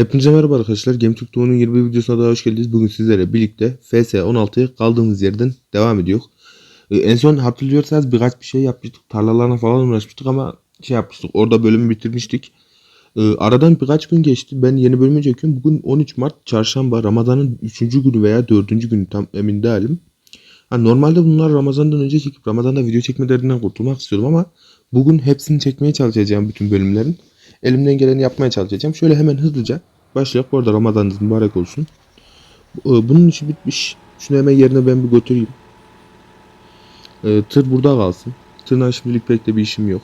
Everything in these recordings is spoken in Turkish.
Hepinize merhaba arkadaşlar. GameTürk Doğu'nun 20 videosuna daha hoş geldiniz. Bugün sizlere birlikte FS16'ya kaldığımız yerden devam ediyor. Ee, en son hatırlıyorsanız birkaç bir şey yapmıştık. Tarlalarına falan uğraşmıştık ama şey yapmıştık. Orada bölümü bitirmiştik. Ee, aradan birkaç gün geçti. Ben yeni bölümü çekiyorum. Bugün 13 Mart Çarşamba. Ramazan'ın 3. günü veya 4. günü tam emin değilim. Ha, normalde bunlar Ramazan'dan önce çekip Ramazan'da video çekmelerinden kurtulmak istiyordum ama bugün hepsini çekmeye çalışacağım bütün bölümlerin. Elimden geleni yapmaya çalışacağım. Şöyle hemen hızlıca başlayalım. Bu arada Ramazanınız mübarek olsun. Ee, Bunun işi bitmiş. Şunu hemen yerine ben bir götüreyim. Ee, tır burada kalsın. Tırla şimdilik pek de bir işim yok.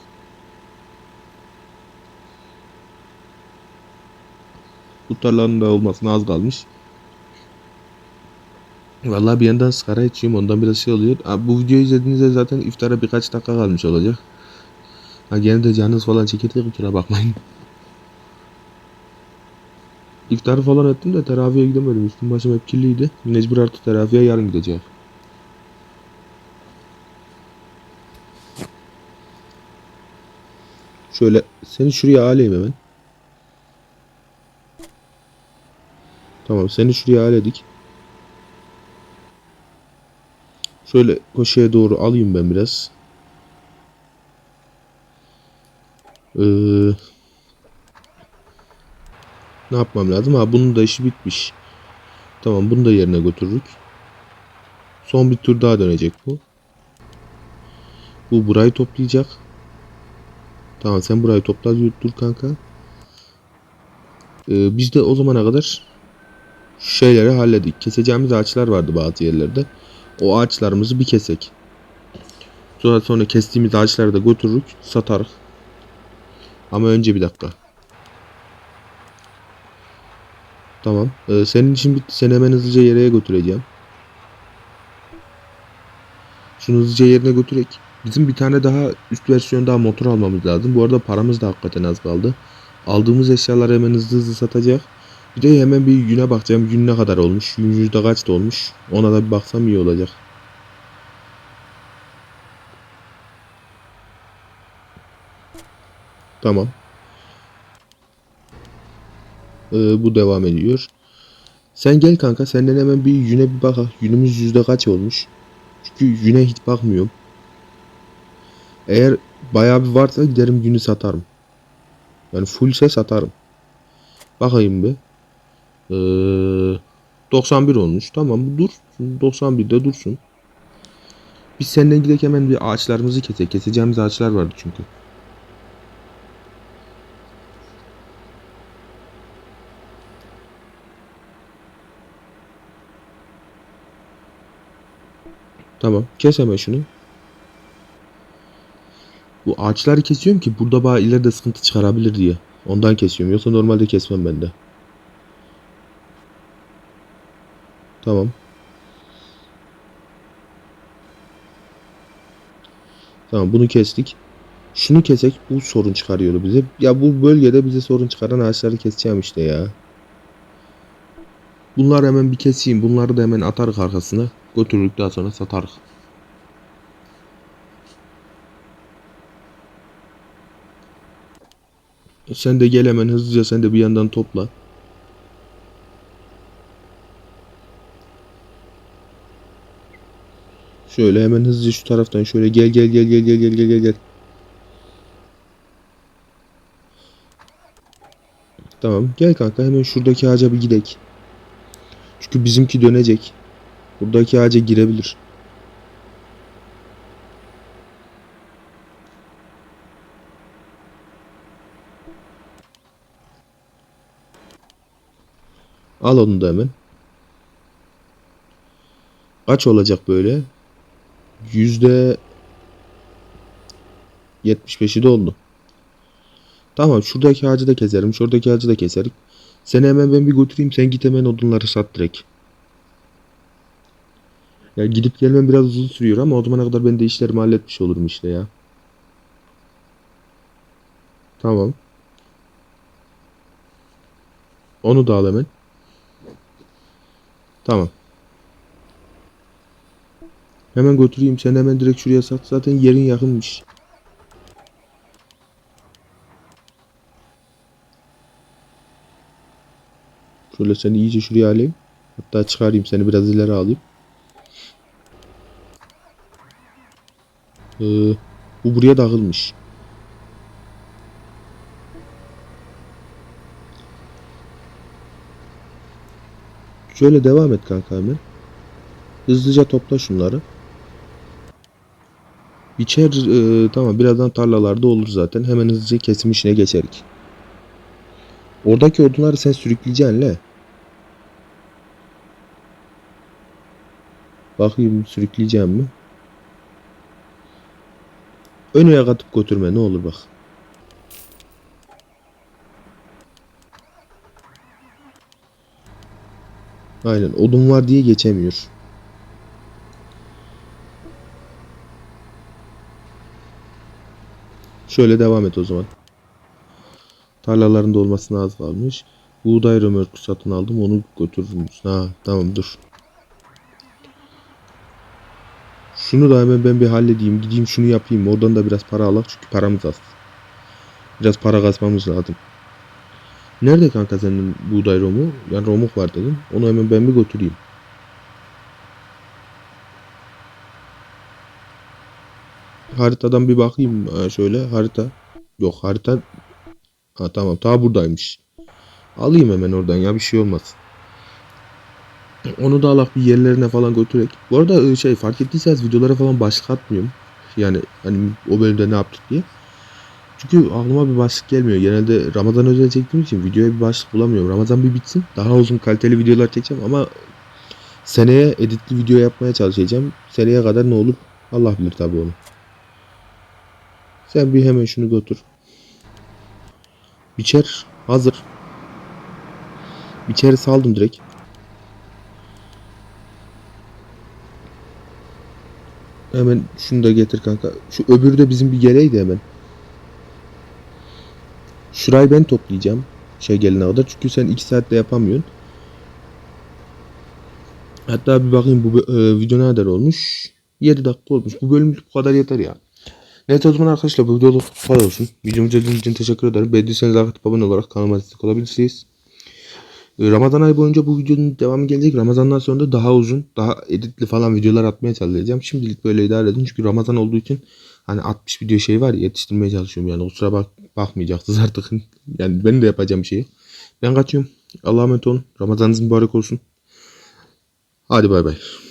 Bu tarlanın da olmasına az kalmış. Vallahi bir yandan sigara içiyorum ondan biraz şey oluyor. Abi bu videoyu izlediğinizde zaten iftara birkaç dakika kalmış olacak. Ha gene de canınız falan çekirdeği kusura bakmayın. İftarı falan ettim de teraviye gidemedim. Üstüm başım hep kirliydi. Mecbur artık teraviye yarın gideceğim. Şöyle seni şuraya alayım hemen. Tamam seni şuraya aledik. Şöyle koşuya doğru alayım ben biraz. Ee, ne yapmam lazım? Ha bunun da işi bitmiş. Tamam bunu da yerine götürürük. Son bir tur daha dönecek bu. Bu burayı toplayacak. Tamam sen burayı topla dur kanka. Ee, biz de o zamana kadar şu şeyleri halledik. Keseceğimiz ağaçlar vardı bazı yerlerde. O ağaçlarımızı bir kesek. Sonra sonra kestiğimiz ağaçları da götürürük, satarız. Ama önce bir dakika. Tamam. Ee, senin için bitti. Seni hemen hızlıca yere götüreceğim. Şunu hızlıca yerine götürek. Bizim bir tane daha üst versiyon daha motor almamız lazım. Bu arada paramız da hakikaten az kaldı. Aldığımız eşyaları hemen hızlı hızlı satacak. Bir de hemen bir yüne bakacağım. Yün ne kadar olmuş? Yün yüzde kaç da olmuş? Ona da bir baksam iyi olacak. Tamam. Ee, bu devam ediyor. Sen gel kanka senden hemen bir yüne bir bak. Yünümüz yüzde kaç olmuş? Çünkü yüne hiç bakmıyorum. Eğer bayağı bir varsa giderim yünü satarım. Yani fullse satarım. Bakayım bir. Ee, 91 olmuş. Tamam bu dur. 91'de dursun. Biz senden gidelim hemen bir ağaçlarımızı kesek. Keseceğimiz ağaçlar vardı çünkü. Tamam. Kes hemen şunu. Bu ağaçları kesiyorum ki burada bana ileride sıkıntı çıkarabilir diye. Ondan kesiyorum. Yoksa normalde kesmem ben de. Tamam. Tamam bunu kestik. Şunu kesek bu sorun çıkarıyor bize. Ya bu bölgede bize sorun çıkaran ağaçları keseceğim işte ya. Bunları hemen bir keseyim. Bunları da hemen atarız arkasına. Götürürük daha sonra satarız. Sen de gel hemen hızlıca sen de bir yandan topla. Şöyle hemen hızlıca şu taraftan şöyle gel gel gel gel gel gel gel gel. Tamam gel kanka hemen şuradaki ağaca bir gidek. Çünkü bizimki dönecek. Buradaki ağaca girebilir. Al onu da hemen. Kaç olacak böyle? Yüzde 75'i de oldu. Tamam şuradaki ağacı da keserim. Şuradaki ağacı da keserim. Seni hemen ben bir götüreyim. Sen git hemen odunları sat direkt. Ya gidip gelmem biraz uzun sürüyor ama o zamana kadar ben de işlerimi halletmiş olurum işte ya. Tamam. Onu da al hemen. Tamam. Hemen götüreyim. Sen hemen direkt şuraya sat. Zaten yerin yakınmış. Şöyle seni iyice şuraya alayım. Hatta çıkarayım seni biraz ileri alayım. Ee, bu buraya dağılmış. Şöyle devam et kanka hemen. Hızlıca topla şunları. Biçer e, tamam birazdan tarlalarda olur zaten. Hemen hızlıca kesim işine geçerik. Oradaki odunları sen sürükleyeceksin le. Bakayım sürükleyeceğim mi? Önüne katıp götürme ne olur bak. Aynen odun var diye geçemiyor. Şöyle devam et o zaman. Tarlalarında olmasına az kalmış. Buğday römorku satın aldım onu götürür müsün? Ha tamam dur. Şunu da hemen ben bir halledeyim. Gideyim şunu yapayım. Oradan da biraz para alak çünkü paramız az. Biraz para kasmamız lazım. Nerede kanka senin buğday romu? Yani romuk var dedim. Onu hemen ben bir götüreyim. Haritadan bir bakayım ha, şöyle harita. Yok harita. Ha tamam ta buradaymış. Alayım hemen oradan ya bir şey olmaz. Onu da alak bir yerlerine falan götürek. Bu arada e, şey fark ettiyseniz videolara falan başlık atmıyorum. Yani hani o bölümde ne yaptık diye. Çünkü aklıma bir başlık gelmiyor. Genelde Ramazan özel çektiğim için videoya bir başlık bulamıyorum. Ramazan bir bitsin. Daha uzun kaliteli videolar çekeceğim ama seneye editli video yapmaya çalışacağım. Seneye kadar ne olur Allah bilir tabii onu. Sen bir hemen şunu götür. Biçer hazır. Biçeri saldım direkt. Hemen şunu da getir kanka. Şu öbürü de bizim bir geleydi hemen. Şurayı ben toplayacağım. Şey gelene kadar. Çünkü sen 2 saatte yapamıyorsun. Hatta bir bakayım bu e, video ne kadar olmuş. 7 dakika olmuş. Bu bölümlük bu kadar yeter ya. Neyse o zaman arkadaşlar bu videoluk bu kadar olsun. Videomu izlediğiniz için teşekkür ederim. Beğendiyseniz like abone olarak kanalıma destek olabilirsiniz. E, Ramazan ayı boyunca bu videonun devamı gelecek. Ramazandan sonra da daha uzun, daha editli falan videolar atmaya çalışacağım. Şimdilik böyle idare edin. Çünkü Ramazan olduğu için hani 60 video şey var yetiştirmeye çalışıyorum yani. Kusura bak bakmayacaksınız artık. Yani benim de yapacağım bir şey. Ben kaçıyorum. Allah'a emanet olun. Ramazanınız mübarek olsun. Hadi bay bay.